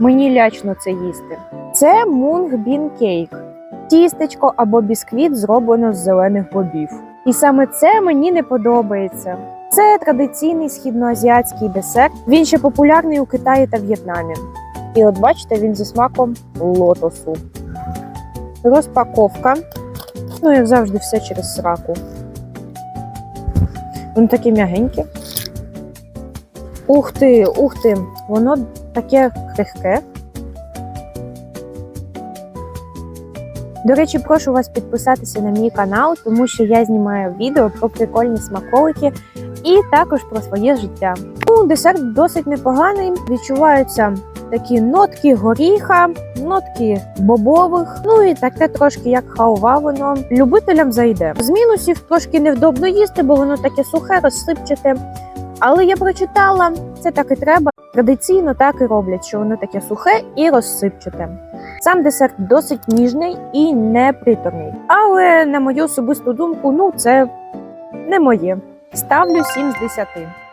Мені лячно це їсти. Це мунг бін кейк. Тістечко або бісквіт зроблено з зелених бобів. І саме це мені не подобається. Це традиційний східноазіатський десерт. Він ще популярний у Китаї та В'єтнамі. І от бачите, він зі смаком лотосу. Розпаковка. Ну, як завжди, все через сраку. Воно таке м'ягеньке. Ух ти, ух ти, воно таке крихке. До речі, прошу вас підписатися на мій канал, тому що я знімаю відео про прикольні смаколики і також про своє життя. Ну, десерт досить непоганий. Відчуваються такі нотки горіха, нотки бобових, ну і таке трошки як халва воно любителям зайде. З мінусів трошки невдобно їсти, бо воно таке сухе, розсипчате. Але я прочитала, це так і треба. Традиційно так і роблять, що воно таке сухе і розсипчате. Сам десерт досить ніжний і не приторний. Але на мою особисту думку, ну це не моє. Ставлю 7 з 10.